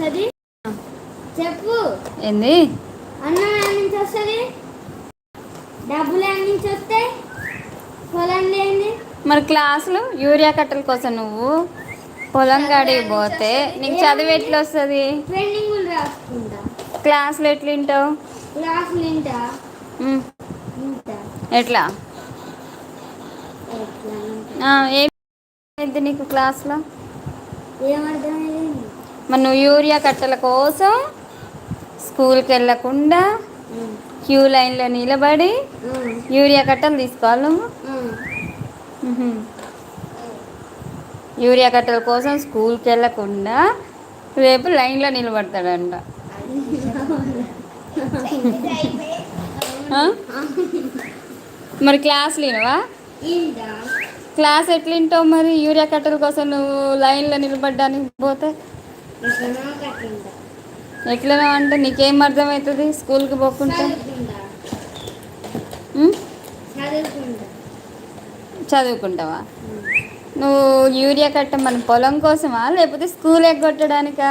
వస్తుంది? చెప్పు. ఏంది? అన్నం నుంచి వస్తుంది? డబ్బులు నుంచి వస్తాయి? పొలం లేని. మరి క్లాసులు? యూరియా కట్టల కోసం నువ్వు? పొలం కాడికి పోతే నీకు చదువు ఎట్లా వస్తుంది? రాసుకుంటా. క్లాసులు ఎట్లా వింటావు? క్లాసులు వింటా. ఎట్లా? ఎట్లా ఆ, ఏం అయింది నీకు క్లాస్లో? ఏమర్థమైంది నువ్వు యూరియా కట్టల కోసం స్కూల్కి వెళ్ళకుండా క్యూ లైన్లో నిలబడి యూరియా కట్టలు తీసుకోవాలి నువ్వు. యూరియా కట్టల కోసం స్కూల్కి వెళ్ళకుండా రేపు లైన్లో నిలబడతాడంట? మరి క్లాసులు వినవా ఇంటా క్లాస్ ఎట్లా వింటావు మరి? యూరియా కట్టల కోసం నువ్వు లైన్లో నిలబడడానికి పోతే? ఎట్లనో ఎట్లా అంటే నీకేం అర్థమవుతుంది స్కూల్కి పోకుంటే? చదువుకుంటా. చదువుకుంటావా? నువ్వు యూరియా కట్ట మన పొలం కోసమా? లేకపోతే స్కూల్ ఎగ్గొట్టడానికా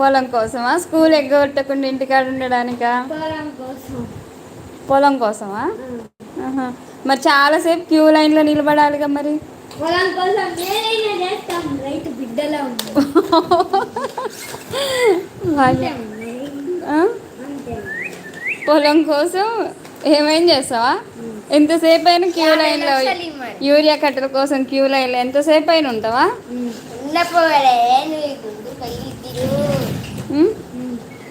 పొలం కోసమా? స్కూల్ ఎగ్గొట్టకుండా ఇంటికాడ ఉండడానికా? పొలం కోసం. పొలం కోసమా. మరి చాలాసేపు క్యూ లైన్లో నిలబడాలిగా మరి? పొలం కోసం ఏదైనా చేస్తాం. రైతు బిడ్డలా ఉంది అంతే ఉంది. ఆ? అంతే. పొలం కోసం ఏమేం చేస్తావా? ఎంతసేపు అయినా క్యూ లైన్లో యూరియా కట్టల కోసం క్యూ లైన్లో ఎంతసేపు అయినా ఉంటావా?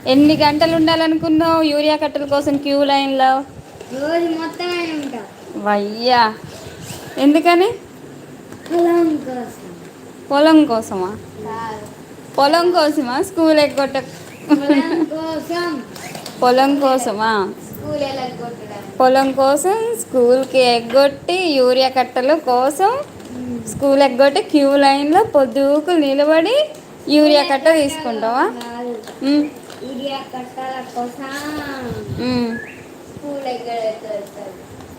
ఎన్ని గంటలు ఉండాలనుకున్నావు యూరియా కట్టల కోసం క్యూ లైన్లో? వయ్యా. ఎందుకని? పొలం కోసం. పొలం కోసమా? పొలం కోసమా? స్కూల్ ఎగ్గొట్ట? పొలం కోసం. పొలం కోసమా? పొలం కోసం స్కూల్కి ఎగ్గొట్టి యూరియా కట్టల కోసం స్కూల్ ఎగ్గొట్టి క్యూ లైన్లో పొద్దుకు నిలబడి యూరియా కట్ట తీసుకుంటావా?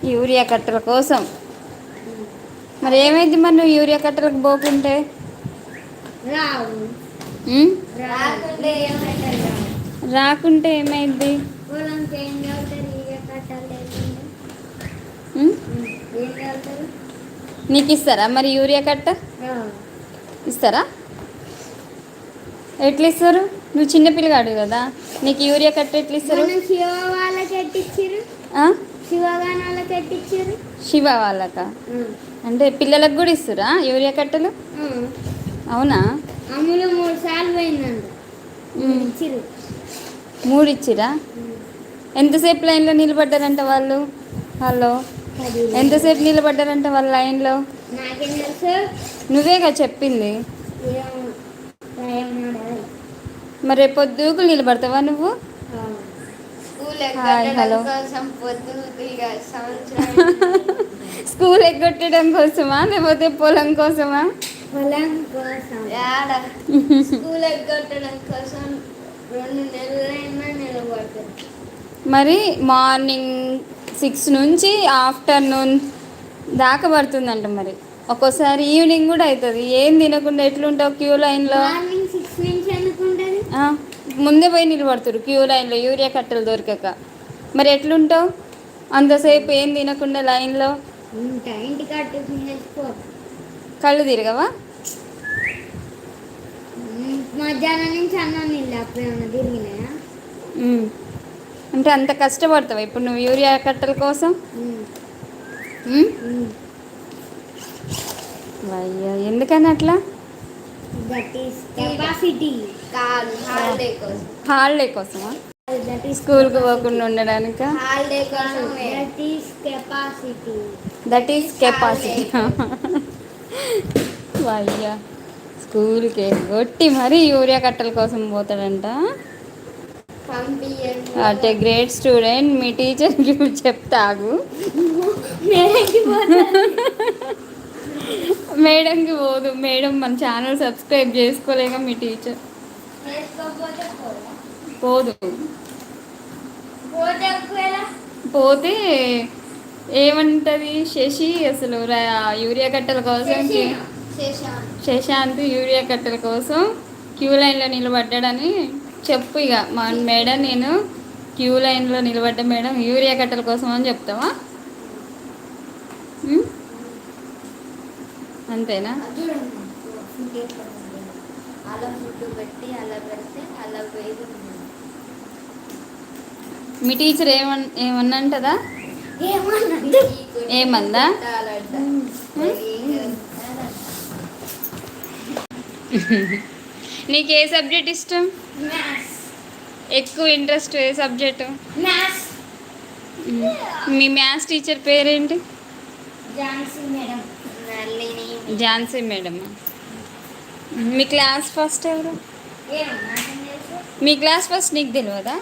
యూరియా కట్టల కోసం. మరి ఏమైంది మరి నువ్వు యూరియా కట్టలకు పోకుంటే? రాకుంటే ఏమైంది? నీకు ఇస్తారా మరి యూరియా కట్ట? ఇస్తారా? ఎట్లా ఇస్తారు నువ్వు చిన్న పిల్లగాడు కదా నీకు యూరియా కట్ట ఎట్లా ఇస్తారు శివ వాళ్ళకి ఎట్టిచ్చారు ఎట్టిచ్చారు శివ వాళ్ళక? అంటే పిల్లలకు కూడా ఇస్తారా యూరియా కట్టలు? అవునా? అమ్ములు మూడు సార్లు మూడు ఇచ్చిరా? ఎంతసేపు లైన్లో నిలబడ్డారంట వాళ్ళు? వాళ్ళు ఎంతసేపు నిలబడ్డారంట వాళ్ళ లైన్లో? నువ్వేగా చెప్పింది. మరి పొద్దుకు నిలబడతావా నువ్వు? Hi, hello. స్కూల్ ఎగ్గొట్టడం కోసమా లేకపోతే పొలం కోసమా? పొలం కోసం. స్కూల్ ఎగ్గొట్టడం కోసం రెండు నెలలైనా మరి మార్నింగ్ సిక్స్ నుంచి ఆఫ్టర్నూన్ దాకా పడుతుందంట మరి. ఒక్కోసారి ఈవినింగ్ కూడా అవుతుంది ఏం తినకుండా ఎట్లుంటావు క్యూ లైన్లో? మార్నింగ్ సిక్స్ నుంచి ముందే పోయి నిలబడుతురు. క్యూ లైన్లో యూరియా కట్టలు దొరకక. మరి ఎట్లుంటావు? అంతసేపు ఏం తినకుండా లైన్లో? కళ్ళు తిరగవా? మధ్యాహ్నం నుంచి అన్నం తిరిగినాయా. అంటే అంత కష్టపడతావా? ఇప్పుడు నువ్వు యూరియా కట్టల కోసం. అయ్యో ఎందుకని అట్లా? దట్ ఈస్ కెపాసిటీ కాదు హాలిడే కోసం. హాలిడే కోసమా? దట్ ఈస్ స్కూల్కి పోకుండా ఉండడానిక? హాలిడే కోసం that is capacity that is capacity అయ్యా స్కూల్కి కొట్టి మరీ యూరియా కట్టల కోసం పోతాడంట. అంటే గ్రేట్ స్టూడెంట్ మీ టీచర్కి చెప్తాగు. మేడంకి పోదు. మేడం మన ఛానల్ సబ్స్క్రైబ్ చేసుకోలేక మీ టీచర్. పోదా. పోతే ఏమంటది? శశి అసలు యూరియా కట్టల కోసం శశాంత్. యూరియా కట్టెల కోసం క్యూ లైన్లో నిలబడ్డాడని చెప్పు ఇక. మా మేడం నేను క్యూ లైన్లో నిలబడ్డ మేడం యూరియా కట్టెల కోసం అని చెప్తావా? అంతేనా? అలా ఫుడ్ పెట్టి అలా పెడితే అలా ఉంది. మీ టీచర్ ఏమన్ ఏమన్నా అంటదా ఏమన్నది ఈ గుడ్డు ఏమందా? నీకు ఏ సబ్జెక్ట్ ఇష్టం? ఎక్కువ ఇంట్రెస్ట్ ఏ సబ్జెక్టు? మ్యాథ్స్ మీ మ్యాథ్స్ టీచర్ పేరేంటి? మేడం. నల్లిని ఝాన్సీ మేడం. మీ క్లాస్ ఫస్ట్ ఎవరు? మీ క్లాస్ ఫస్ట్ నీకు తెలియదా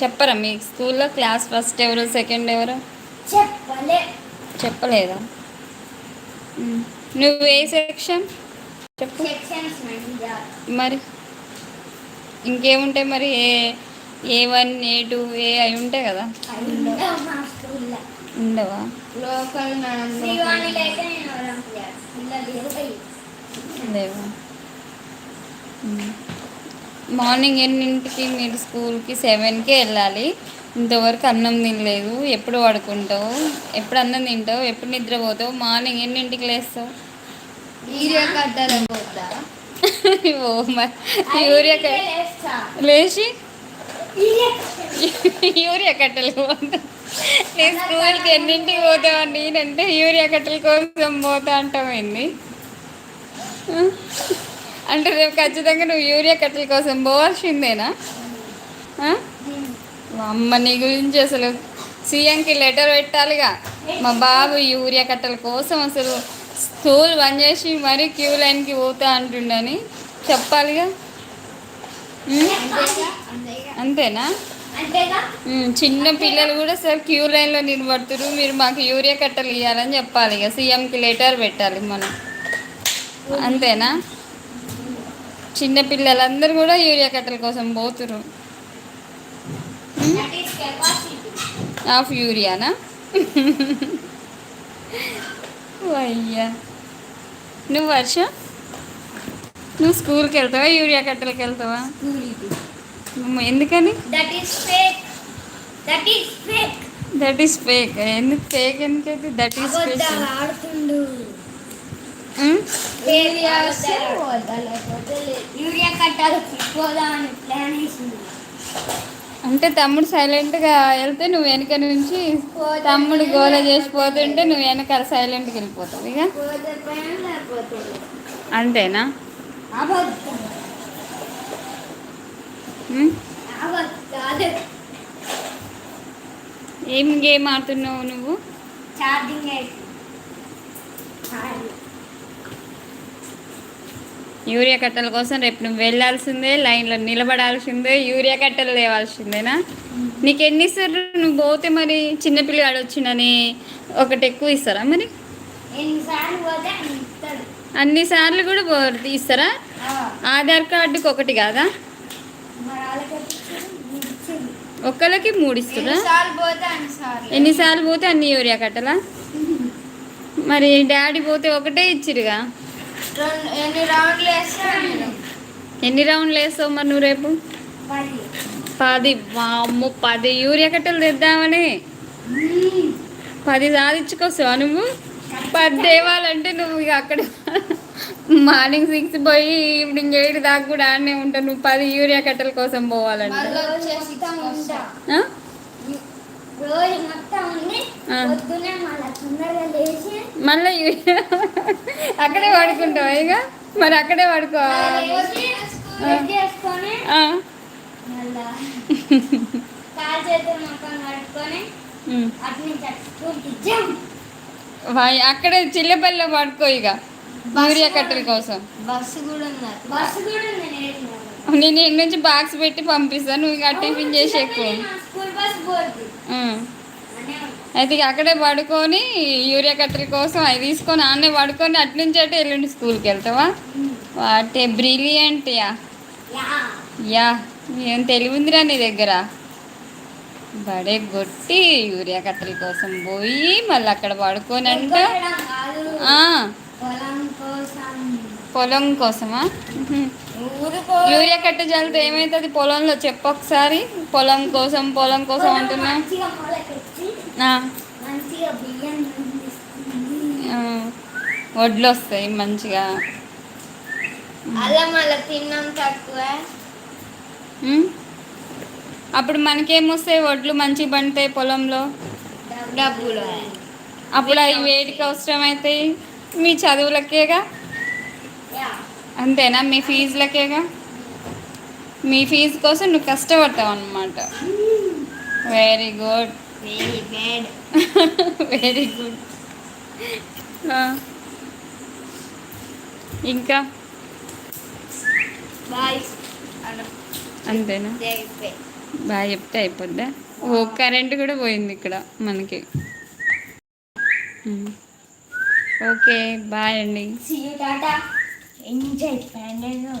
చెప్పరా మీ స్కూల్లో క్లాస్ ఫస్ట్ ఎవరు సెకండ్ ఎవరు? చెప్పలే. చెప్పలేదా. నువ్వు ఏ సెక్షన్? చెప్పు. మరి ఇంకేముంటాయి మరి? ఏ ఏ వన్ ఏ టూ ఏ అవి ఉంటాయి కదా? ఉండవా లోకల్ మేడం శ్రీవాణిలో అయితే నేను ఎవరం క్లాస్ పిల్లలు ఇరవై లేవా మ్. మార్నింగ్ ఎన్నింటికి మీరు స్కూల్కి? సెవెన్కి వెళ్ళాలి. ఇంతవరకు అన్నం తినలేదు. ఎప్పుడు పడుకుంటావు? ఎప్పుడు అన్నం తింటావు? ఎప్పుడు నిద్రపోతావు? మార్నింగ్ ఎన్నింటికి లేస్తావు? యూరియా కట్టాల పోతా ఓ మరి యూరియా లేచి? యూరియా కట్టెలు పోతా. నేను స్కూల్కి ఎన్నింటికి పోతామండి నేనంటే యూరియా కట్టెల కోసం పోతా అంటామైంది అంటే రేపు ఖచ్చితంగా నువ్వు యూరియా కట్టెల కోసం పోవాల్సిందేనా? అమ్మ నీ గురించి అసలు సీఎంకి లెటర్ పెట్టాలిగా. మా బాబు యూరియా కట్టెల కోసం అసలు స్కూల్ బంద్ చేసి మరీ క్యూ లైన్కి పోతా అంటుండని చెప్పాలిగా. అంతేనా? చిన్న పిల్లలు కూడా సార్ క్యూ లైన్లో నిలబడుతురు. మీరు మాకు యూరియా కట్టలు ఇవ్వాలని చెప్పాలి ఇక సీఎంకి లెటర్ పెట్టాలి మనం. అంతేనా? చిన్న పిల్లలందరూ కూడా యూరియా కట్టల కోసం పోతురు ఆఫ్ యూరియానా? అయ్యా. నువ్వు వర్ష? నువ్వు స్కూల్కి వెళ్తావా యూరియా కట్టలకి వెళ్తావా? ఎందుకని? That is fake that is fake that is fake ఎందుకు ఫేక్ ఎందుకైతే? దట్ ఈస్ ఫేక్ ఆడుతుండు. అంటే తమ్ముడు సైలెంట్గా వెళ్తే నువ్వు వెనక నుంచి తమ్ముడు గోల చేసిపోతుంటే నువ్వు వెనకాల సైలెంట్గా వెళ్ళిపోతావు ఇక. అంతేనా ఏం గేమ్ ఆడుతున్నావు నువ్వు ఛార్జింగ్. యూరియా కట్టల కోసం రేపు నువ్వు వెళ్ళాల్సిందే లైన్లో నిలబడాల్సిందే యూరియా కట్టలు లేవాల్సిందేనా నీకు ఎన్ని ఇస్తారు నువ్వు పోతే మరి చిన్నపిల్లగాడు వచ్చిందని ఒకటి ఎక్కువ ఇస్తారా మరి? ఎన్నిసార్లు పోతే అన్ని ఇస్తాడు. అన్ని సార్లు కూడా ఇస్తారా ఆధార్ కార్డుకి ఒకటి కాదా. ఒక్కరికి మూడు ఇస్తారా? ఎన్నిసార్లు పోతే అన్నిసార్లు ఎన్నిసార్లు అన్ని యూరియా కట్టలా? మరి డాడీ పోతే ఒకటే ఇచ్చిరుగా? ఎన్ని రౌండ్లు వేస్తావు మరి? నువ్వు రేపు? పది. వామ్మో పది యూరియా కట్టలు తెద్దామని. పది సాధించుకొస్తావా నువ్వు? పది తేవాలంటే నువ్వు ఇక అక్కడ మార్నింగ్ సిక్స్ పోయి ఈవినింగ్ ఎయిట్ దాకా కూడా ఆడనే ఉంటావు. నువ్వు పది యూరియా కట్టల కోసం పోవాలంటే. రోజు మొత్తం ఉండి. పొద్దునే మళ్ళీ తొందరగా లేచి మళ్ళీ యూరియా అక్కడే పడుకుంటావా ఇక? మరి అక్కడే పడుకోవాలి చేసుకొని. మళ్ళా కాలు చేతులు మొత్తం కడుక్కొని వాయ్- అక్కడే చిల్లపల్లిలో పడుకో ఇక. యూరియా కట్టల కోసం. బస్సు కూడా ఉన్నారు బస్సు కూడా ఉంది నేను ఇంటి నుంచి బాక్స్ పెట్టి పంపిస్తాను నువ్వు ఇక టిఫిన్ చేసి ఎక్కువ స్కూల్ బస్ అయితే అక్కడే పడుకొని యూరియా కట్టల కోసం అవి తీసుకొని ఆన్నే పడుకొని అటు నుంచి అటు ఎల్లుండి స్కూల్కి వెళ్తావా? What a brilliant yeah. Yeah. ఏం తెలివి ఉందిరా నీ దగ్గర? బడే కొట్టి యూరియా కట్టల కోసం పోయి మళ్ళీ అక్కడ పడుకొని పొలం కోసం పొలం కోసమా? యూరియా కట్ట జల్లితే ఏమవుతుంది పొలంలో? చెప్పు ఒకసారి. పొలం కోసం పొలం కోసం అంటున్నా. వడ్లు వస్తాయి మంచిగా? అప్పుడు మనకేమొస్తాయి వడ్లు? మంచిగా పండుతాయి పొలంలో? డబ్బులు. అప్పుడు అవి వేడికి అవసరం అవుతాయి మీ చదువులకేగా? అంతేనా? మీ ఫీజులకేగా మీ ఫీజు కోసం నువ్వు కష్టపడతావు అనమాట వెరీ గుడ్ వెరీ గుడ్ ఇంకా? అంతేనా? బాగా చెప్తే అయిపోద్దా? ఓ కరెంట్ కూడా పోయింది ఇక్కడ మనకి. ఓకే బాయ్ అండి. Enjoy panto